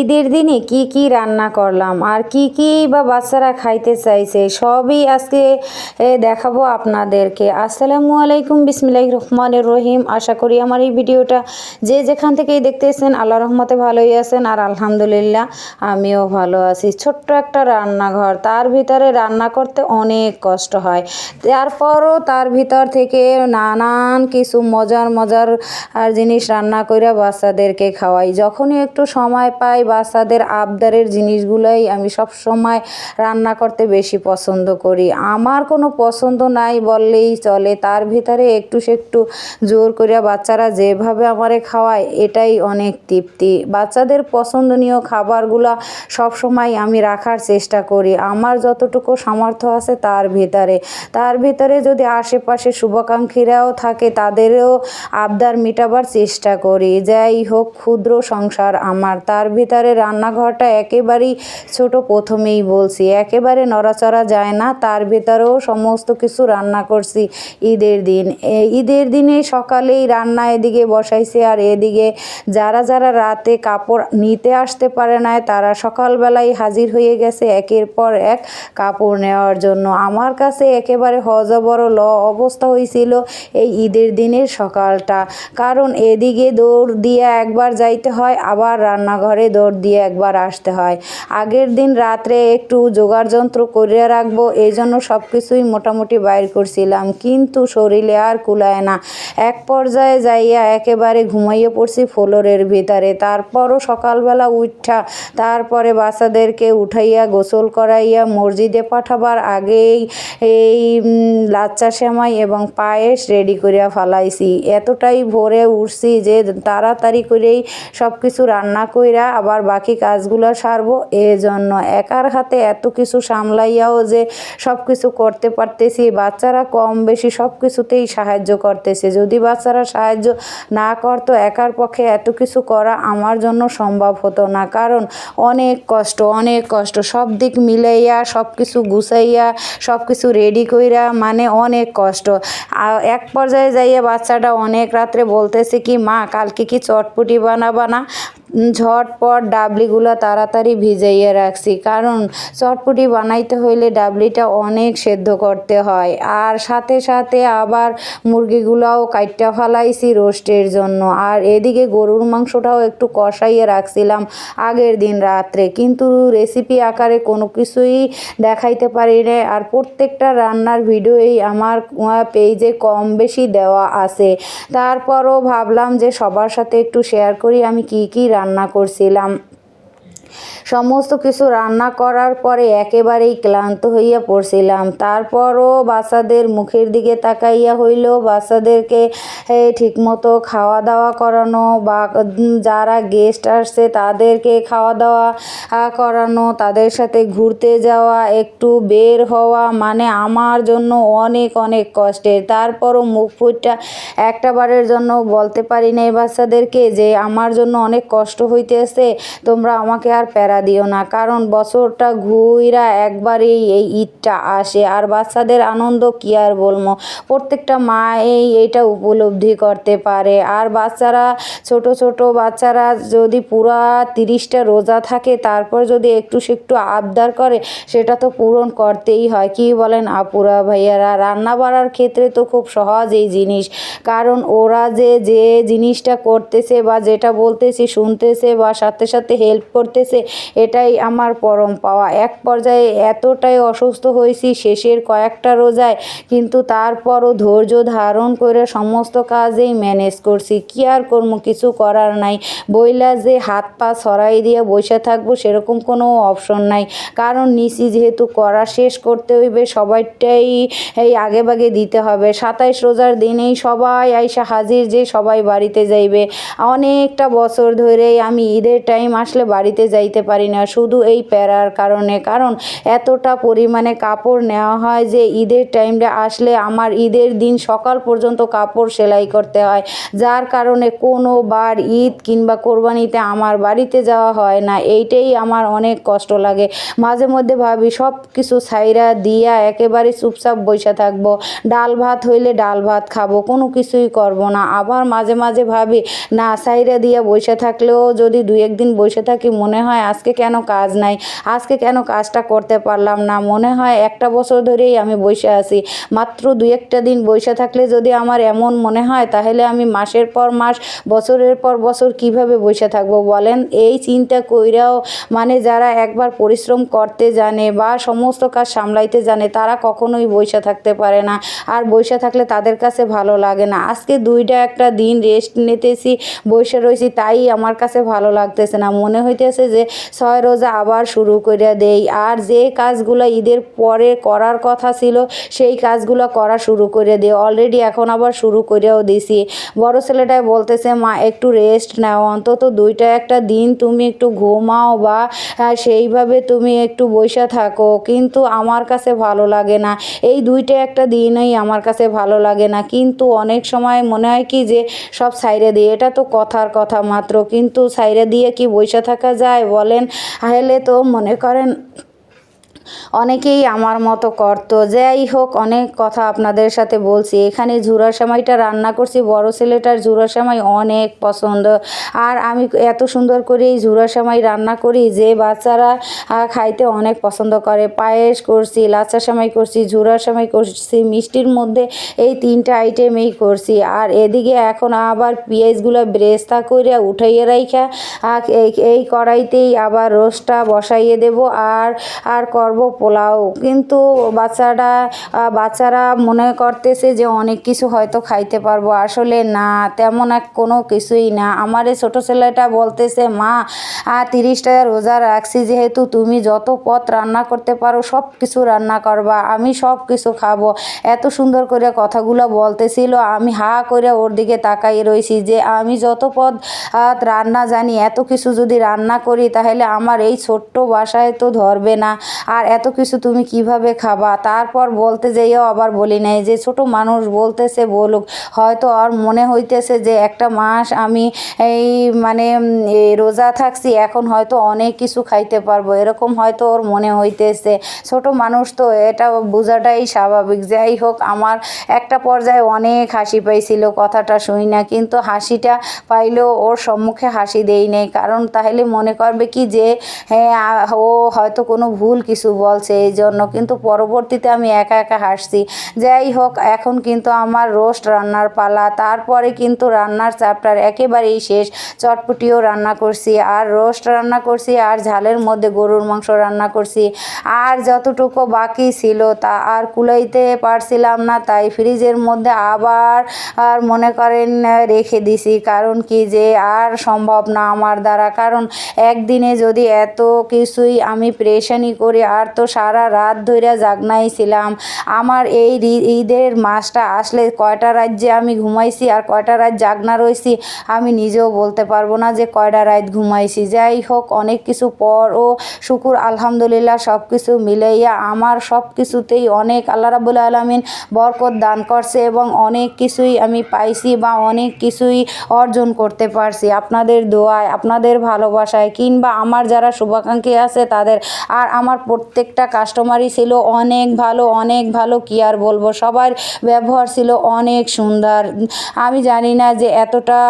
ঈদের দিনে কি কি রান্না করলাম? আর কি কি বা বাচ্চারা খাইতে চাইছে? সবই আজকে দেখাবো আপনাদেরকে। আসসালামু আলাইকুম বিসমিল্লাহ রহমানের রহিম। আশা করি আমার এই ভিডিওটা যে যেখান থেকেই দেখতেছেন, আল্লাহ রহমতে ভালোই আছেন। আর আলহামদুলিল্লাহ, আমিও ভালো আছি। ছোট্ট একটা রান্নাঘর, তার ভিতরে রান্না করতে অনেক কষ্ট হয়। তারপরও তার ভিতর থেকে নানান কিছু মজার মজার আর জিনিস রান্না করে বাচ্চাদেরকে খাওয়াই। যখনই একটু সময় পাই বাচ্চাদের আবদারের জিনিসগুলোই আমি সব সময় রান্না করতে বেশি পছন্দ করি। আমার কোনো পছন্দ নাই বললেই চলে, তার ভিতরে একটু সে একটু জোর করিয়া বাচ্চারা যেভাবে আমারে খাওয়ায় এটাই অনেক তৃপ্তি। বাচ্চাদের পছন্দনীয় খাবারগুলো সব সময় আমি রাখার চেষ্টা করি, আমার যতটুকু সামর্থ্য আছে তার ভিতরে। তার ভিতরে যদি আশেপাশে শুভাকাঙ্ক্ষীরাও থাকে তাদেরও আবদার মেটাবার চেষ্টা করি, যাই হোক ক্ষুদ্র সংসার আমার, তার ভিতরে রান্নাঘরটা একেবারেই ছোট প্রথমেই বলছি। একেবারে নড়াচড়া যায় না, তার ভিতরেও সমস্ত কিছু রান্না করছি ঈদের দিন। ঈদের দিনে সকালেই রান্না এদিকে বসাইছে আর এদিকে যারা যারা রাতে কাপড় নিতে আসতে পারে না তারা সকালবেলায় হাজির হয়ে গেছে একের পর এক কাপড় নেওয়ার জন্য। আমার কাছে একেবারে হজবড় ল অবস্থা হয়েছিল এই ঈদের দিনের সকালটা। কারণ এদিকে দৌড় দিয়ে একবার যাইতে হয়, আবার রান্নাঘরে দৌড় দিয়ে একবার আসতে হয়। আগের দিন রাত্রে একটু জোগাড় যন্ত্র করে রাখব এই জন্য সব কিছুই মোটামুটি বাইর করছিলাম। কিন্তু শরীরে আর কুলায় না। এক পর্যায়ে যাইয়া একেবারে ঘুমাইয়ে পড়ছি ফ্লোরের ভিতরে। তারপরও সকালবেলা উঠা তারপরে বাচ্চাদেরকে উঠাইয়া গোসল করাইয়া মসজিদে পাঠাবার আগেই এই লাচ্চা সেমাই এবং পায়েস রেডি করিয়া ফালাইছি। এতটাই ভোরে উঠছি যে তাড়াতাড়ি করেই সব কিছু রান্না কইরা আবার বাকি কাজগুলো সারবো। এজন্য একার হাতে এত কিছু সামলাইয়াও যে সব কিছু করতে পারতেছি, বাচ্চারা কম বেশি সব কিছুতেই সাহায্য করতেছে। যদি বাচ্চারা সাহায্য না করতো, একার পক্ষে এত কিছু করা আমার জন্য সম্ভব হতো না। কারণ অনেক কষ্ট অনেক কষ্ট। সব দিক মিলাইয়া সব কিছু গুছাইয়া সব কিছু রেডি কইরা মানে অনেক কষ্ট। এক পর্যায়ে যাইয়া বাচ্চাটা অনেক রাত্রে বলতেছে কি, মা, কালকে কি চটপটি বানাবা না? ঝটপট ডাবলিগুলো তাড়াতাড়ি ভিজাইয়ে রাখছি। কারণ চটপটি বানাইতে হইলে ডাবলিটা অনেক সেদ্ধ করতে হয়। আর সাথে সাথে আবার মুরগিগুলাও কাইটটা ফালাইছি রোস্টের জন্য। আর এদিকে গরুর মাংসটাও একটু কষাইয়ে রাখছিলাম আগের দিন রাত্রে। কিন্তু রেসিপি আকারে কোনো কিছুই দেখাইতে পারি না আর প্রত্যেকটা রান্নার ভিডিওই আমার পেজে কম বেশি দেওয়া আছে। তারপরও ভাবলাম যে সবার সাথে একটু শেয়ার করি, আমি কি কি রান্না করছিলাম। সমস্ত কিছু রান্না করার পরে একেবারেই ক্লান্ত হইয়া পড়ছিলাম। তারপরও বাচ্চাদের মুখের দিকে তাকাইয়া হইল, বাচ্চাদেরকে ঠিকমতো খাওয়া দাওয়া করানো বা যারা গেস্ট আসছে তাদেরকে খাওয়া দাওয়া করানো, তাদের সাথে ঘুরতে যাওয়া, একটু বের হওয়া মানে আমার জন্য অনেক অনেক কষ্টের। তারপরও মুখ ফুটটা একটা বারের জন্য বলতে পারি না এই বাচ্চাদেরকে যে, আমার জন্য অনেক কষ্ট হইতেছে, তোমরা আমাকে আর প্যারা দিও না, কারণ বছরটা ঘুইরা একবারেই এই ঈদটা আসে। আর বাচ্চাদের আনন্দ কি আর বলব? প্রত্যেকটা মা এই এইটা উপলব্ধি করতে পারে। আর বাচ্চারা, ছোট ছোট বাচ্চারা যদি পুরা তিরিশটা রোজা থাকে, তারপর যদি একটু সে একটু আবদার করে, সেটা তো পূরণ করতেই হয়। কি বলেন আপুরা ভাইয়ারা? রান্না বাড়ার ক্ষেত্রে তো খুব সহজ এই জিনিস। কারণ ওরা যে যে জিনিসটা করতেছে বা যেটা বলতেছি, শুনতেছে বা সাথে সাথে হেল্প করতেছে এটাই আমার পরম পাওয়া। এক পর্যায়ে এতটাই অসুস্থ হয়েছি, শেষের কয়েকটা রোজায়, কিন্তু তারপরও ধৈর্য ধারণ করে সমস্ত কাজেই ম্যানেজ করছি। কি আর করব? কিছু করার নাই। বইলা যে হাত পা সরাই দিয়ে বসে থাকব, সেরকম কোনো অপশন নাই। কারণ নিচি যেহেতু করা শেষ করতে হইবে, সবাইটাই এই আগে বাগে দিতে হবে। সাতাইশ রোজার দিনেই সবাই আইসা হাজির যে সবাই বাড়িতে যাইবে। অনেকটা বছর ধরেই আমি ঈদের টাইম আসলে বাড়িতে যাইতে পারি না। শুধু এই প্যারার কারণে। কারণ এতটা পরিমাণে কাপড় নেওয়া হয় যে ঈদের টাইমটা আসলে আমার ঈদের দিন সকাল পর্যন্ত কাপড় সেলাই করতে হয়। যার কারণে কোনো বার ঈদ কিংবা কোরবানিতে আমার বাড়িতে যাওয়া হয় না। এইটাই আমার অনেক কষ্ট লাগে। মাঝে মধ্যে ভাবি, সব কিছু ছাইরা দিয়া একেবারে চুপচাপ বসে থাকব। ডাল ভাত হইলে ডাল ভাত খাব, কোনো কিছুই করব না। আবার মাঝে মাঝে ভাবি, না সাইরা দিয়া বসে থাকলেও যদি দু একদিন বসে থাকি, মনে হয় আজকে কেন কাজ নাই? আজকে কেন কাজটা করতে পারলাম না? মনে হয় একটা বছর ধরেই আমি বসে আছি। মাত্র দু একটা দিন বসে থাকলে যদি আমার এমন মনে হয়, তাহলে আমি মাসের পর মাস, বছরের পর বছর কীভাবে বসে থাকব বলেন? এই চিন্তা কইরাও মানে যারা একবার পরিশ্রম করতে জানে বা সমস্ত কাজ সামলাইতে জানে, তারা কখনোই বসে থাকতে পারে না। আর বসে থাকলে তাদের কাছে ভালো লাগে না। আজকে দুইটা একটা দিন রেস্ট নিতেছি, বসে রয়েছি তাই আমার কাছে ভালো লাগতেছে না। মনে হইতেছে যে ছয় রোজা আবার শুরু করে দেই। আর যে কাজগুলো ঈদের পরে করার কথা ছিল, সেই কাজগুলো করা শুরু করে দিই। অলরেডি এখন আবার শুরু করেও দিছি। বড় ছেলেটাই বলতেছে, মা, একটু রেস্ট নাও। অন্তত দুইটা একটা দিন তুমি একটু ঘুমাও বা সেইভাবে তুমি একটু বসে থাকো। কিন্তু আমার কাছে ভালো লাগে না। এই দুইটা একটা দিনই আমার কাছে ভালো লাগে না। কিন্তু অনেক সময় মনে হয় কি যে সব সাইরে দিয়ে এটা তো কথার কথা মাত্র। কিন্তু সাইরে দিয়ে কি বসে থাকা যায়? বলেন তাহলে তো মনে করেন অনেকেই আমার মতো করতো। যাই হোক, অনেক কথা আপনাদের সাথে বলছি। এখানে ঝুরা সেমাইটা রান্না করছি। বড় ছেলেটার ঝুরা সেমাই অনেক পছন্দ। আর আমি এত সুন্দর করে এই ঝুরা সেমাই রান্না করি যে বাচ্চারা খাইতে অনেক পছন্দ করে। পায়েস করছি লাচা সেমাই করছি ঝুরা সেমাই করছি, মিষ্টির মধ্যে এই তিনটা আইটেমেই করছি। আর এদিকে এখন আবার পেঁয়াজগুলো ব্রেস্তা করে উঠাইয়ে রাইখা এই- কড়াইতেই আবার রোস্টটা বসাইয়ে দেব। আর আর করব পোলাও। কিন্তু বাচ্চারা বাচ্চারা মনে করতেছে যে অনেক কিছু হয়তো খাইতে পারব। আসলে না, তেমন এক কোনো কিছুই না। আমার এই ছোটো ছেলেটা বলতেছে, মা তিরিশটা রোজা রাখছি। যেহেতু তুমি যত পথ রান্না করতে পারো সব কিছু রান্না করবা। আমি সব কিছু খাব। এত সুন্দর করে কথাগুলো বলতেছিল। আমি হা করে ওর দিকে তাকাই রয়েছি যে আমি যত পদ রান্না জানি, এত কিছু যদি রান্না করি, তাহলে আমার এই ছোট্ট বাসায় তো ধরবে না। আর এত কিছু তুমি কীভাবে খাবা? তারপর বলতে যাইও আবার বলি নাই যে, ছোট মানুষ বলতেছে বলুক, হয়তো আর মনে হইতেছে যে, একটা মাস আমি এই মানে রোজা থাকছি, এখন হয়তো অনেক কিছু খাইতে পারব। এরকম হয়তো ওর মনে হইতেছে। ছোট মানুষ তো, এটা বোঝাটাই স্বাভাবিক। যাই হোক, আমার একটা পর্যায়ে অনেক হাসি পাইছিল কথাটা শুনি না, কিন্তু হাসিটা পাইলেও ওর সম্মুখে হাসি দেই নেই। কারণ তাহলে মনে করবে কি যে হ্যাঁ ও হয়তো কোনো ভুল কিছু বলছে এই জন্য কিন্তু পরবর্তীতে আমি একা একা হাসছি। যাই হোক, এখন কিন্তু আমার রোস্ট রান্নার পালা। তারপরে কিন্তু রান্নার চ্যাপ্টার একেবারেই শেষ। চটপটিও রান্না করছি। আর রোস্ট রান্না করছি, আর ঝালের মধ্যে গরুর মাংস রান্না করছি। আর যতটুকু বাকি ছিল তা আর কুলাইতে পারছিলাম না। তাই ফ্রিজের মধ্যে আবার আর মনে করেন, রেখে দিছি। কারণ কি যে আর সম্ভব না আমার দ্বারা। কারণ একদিনে যদি এত কিছুই আমি প্রেশানি করি, আর তো সারা রাত ধরে জাগনাই ছিলাম। আমার এই ঈদের মাসটা আসলে কয়টা রাত যে আমি ঘুমাইছি আর কয়টা রাত জাগনা রয়েছি আমি নিজেও বলতে পারব না যে কয়টা রাত ঘুমাইছি। যাই হোক, অনেক কিছু পর ও শুকুর, আলহামদুলিল্লাহ সব কিছু মিলাইয়া আমার সব কিছুতেই অনেক আল্লাহ রাবুল আলমিন বরকত দান করছে এবং অনেক কিছুই আমি পাইছি বা অনেক কিছুই অর্জন করতে পারছি। আপনাদের দোয়ায়, আপনাদের ভালোবাসায় কিংবা আমার যারা শুভাকাঙ্ক্ষী আছে তাদের, আর আমার প্রত্যেকটা কাস্টমারই ছিল অনেক ভালো অনেক ভালো, কি আর বলব? সবার ব্যবহার ছিল অনেক সুন্দর। আমি জানি না যে এতটা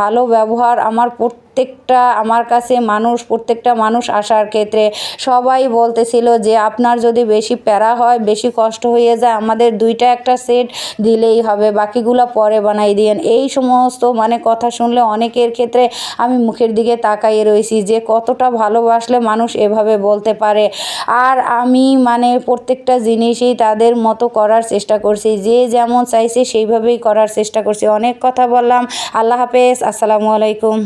ভালো ব্যবহার আমার প্রত্যেকটা আমার কাছে মানুষ, প্রত্যেকটা মানুষ আসার ক্ষেত্রে সবাই বলতেছিল যে আপনার যদি বেশি প্যারা হয়, বেশি কষ্ট হয়ে যায়, আমাদের দুইটা একটা সেট দিলেই হবে, বাকিগুলো পরে বানাই দিয়েন। এই সমস্ত মানে কথা শুনলে অনেকের ক্ষেত্রে আমি মুখের দিকে তাকাইয়ে রয়েছি যে কতটা ভালোবাসলে মানুষ এভাবে বলতে পারে। আর আমি মানে প্রত্যেকটা জিনিসই তাদের মতো করার চেষ্টা করছি, যে যেমন চাইছে সেইভাবেই করার চেষ্টা করছি। অনেক কথা বললাম, আল্লাহ হাফেজ, আসসালামু আলাইকুম।